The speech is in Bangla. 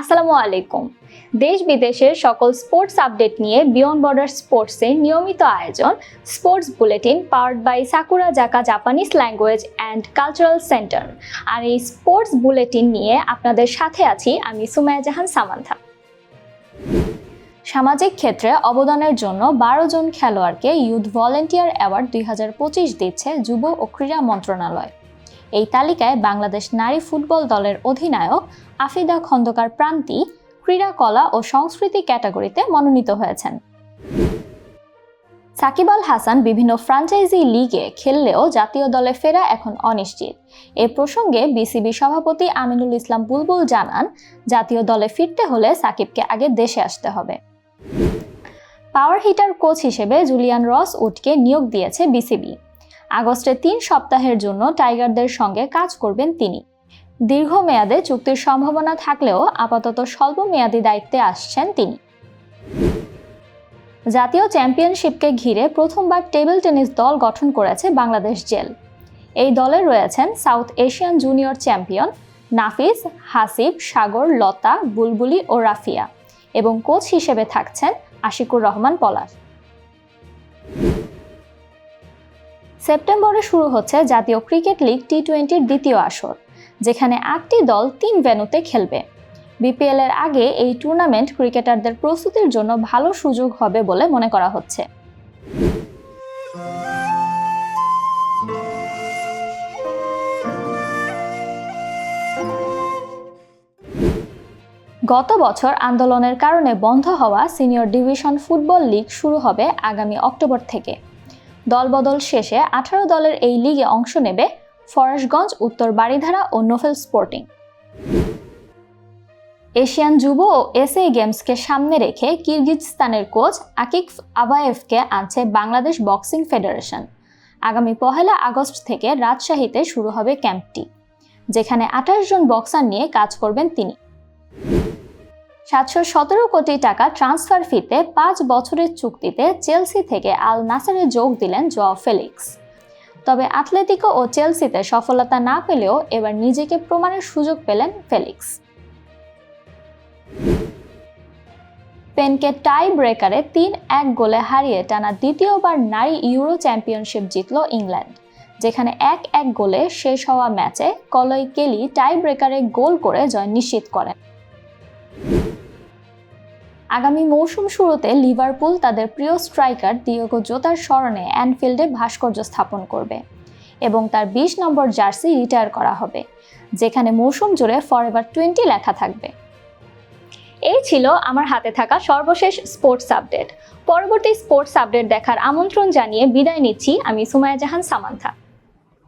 আসসালামু আলাইকুম। দেশ বিদেশের সকল স্পোর্টস আপডেট নিয়ে বিয়ন্ড বর্ডার স্পোর্টসের নিয়মিত আয়োজন, sports bulletin powered by Sakura Zaka Japanese language and cultural centre. আর এই স্পোর্টস বুলেটিন নিয়ে আপনাদের সাথে আছি আমি সুমায়া জাহান সামান্থা। সামাজিক ক্ষেত্রে অবদানের জন্য বারো জন খেলোয়াড়কে ইউথ ভলেন্টিয়ার অ্যাওয়ার্ড দুই হাজার পঁচিশ দিচ্ছে যুব ও ক্রীড়া মন্ত্রণালয়। এই তালিকায় বাংলাদেশ নারী ফুটবল দলের অধিনায়ক, আফিদা খন্দকার প্রান্তি ক্রীড়া কলা ও সংস্কৃতি ক্যাটাগরিতে মনোনীত হয়েছেন। সাকিব আল হাসান বিভিন্ন ফ্রাঞ্চাইজি লিগে খেললেও জাতীয় দলে ফেরা এখন অনিশ্চিত। এ প্রসঙ্গে বিসিবি সভাপতি আমিনুল ইসলাম বুলবুল জানান, জাতীয় দলে ফিরতে হলে সাকিবকে আগে দেশে আসতে হবে। পাওয়ার হিটার কোচ হিসেবে জুলিয়ান রস উডকে নিয়োগ দিয়েছে বিসিবি। আগস্টে তিন সপ্তাহের জন্য টাইগারদের সঙ্গে কাজ করবেন তিনি। দীর্ঘমেয়াদে চুক্তির সম্ভাবনা থাকলেও আপাতত স্বল্প মেয়াদী দায়িত্বে আসছেন তিনি। জাতীয় চ্যাম্পিয়নশিপকে ঘিরে প্রথমবার টেবিল টেনিস দল গঠন করেছে বাংলাদেশ জেল। এই দলে রয়েছেন South Asian junior champion Nafis, Hasib, Sagar, Lata, Bulbuli ও রাফিয়া এবং কোচ হিসেবে থাকছেন আশিকুর রহমান পলাশ। সেপ্টেম্বরে শুরু হচ্ছে জাতীয় ক্রিকেট লিগ টি টোয়েন্টির দ্বিতীয় আসর, যেখানে আটটি দল তিন ভেন্যুতে খেলবে। বিপিএল এর আগে এই টুর্নামেন্ট ক্রিকেটারদের প্রস্তুতির জন্য ভালো সুযোগ হবে বলে মনে করা হচ্ছে। গত বছর আন্দোলনের কারণে বন্ধ হওয়া সিনিয়র ডিভিশন ফুটবল লিগ শুরু হবে আগামী অক্টোবর থেকে। দলবদল শেষে আঠারো দলের এই লিগে অংশ নেবে ফরাসগঞ্জ, উত্তর বাড়িধারা ও নোফেল স্পোর্টিং। এশিয়ান যুব ও এসএ গেমসকে সামনে রেখে কিরগিজস্তানের কোচ আকিক আবায়েভকে আনছে বাংলাদেশ বক্সিং ফেডারেশন। আগামী পহেলা আগস্ট থেকে রাজশাহীতে শুরু হবে ক্যাম্পটি, যেখানে আঠাশ জন বক্সার নিয়ে কাজ করবেন তিনি। সাতশো সতেরো কোটি টাকা ট্রান্সফার ফিতে পাঁচ বছরের চুক্তিতে চেলসি থেকে আল নাসারে যোগ দিলেন জোয়া ফেলিক্স। তবে আথলেটিকো ও চেলসিতে সফলতা না পেলেও এবার নিজেকে প্রমাণের সুযোগ পেলেন ফেলিক্স। পেনকে টাই ব্রেকারে তিন এক গোলে হারিয়ে টানা দ্বিতীয়বার নারী ইউরো চ্যাম্পিয়নশিপ জিতল ইংল্যান্ড, যেখানে এক এক গোলে শেষ হওয়া ম্যাচে কলই কেলি টাই ব্রেকারে গোল করে জয় নিশ্চিত করেন। আগামী মৌসুম শুরুতে লিভারপুল তাদের প্রিয় স্ট্রাইকার দিয়োগো জোতার স্মরণে অ্যানফিল্ডে ভাস্কর্য স্থাপন করবে এবং তার বিশ নম্বর জার্সি রিটায়ার করা হবে, যেখানে মৌসুম জুড়ে ফরএভার টোয়েন্টি লেখা থাকবে। এই ছিল আমার হাতে থাকা সর্বশেষ স্পোর্টস আপডেট পরবর্তী স্পোর্টস আপডেট দেখার আমন্ত্রণ জানিয়ে বিদায় নিচ্ছি, আমি সুমায়া জাহান সামান্থা।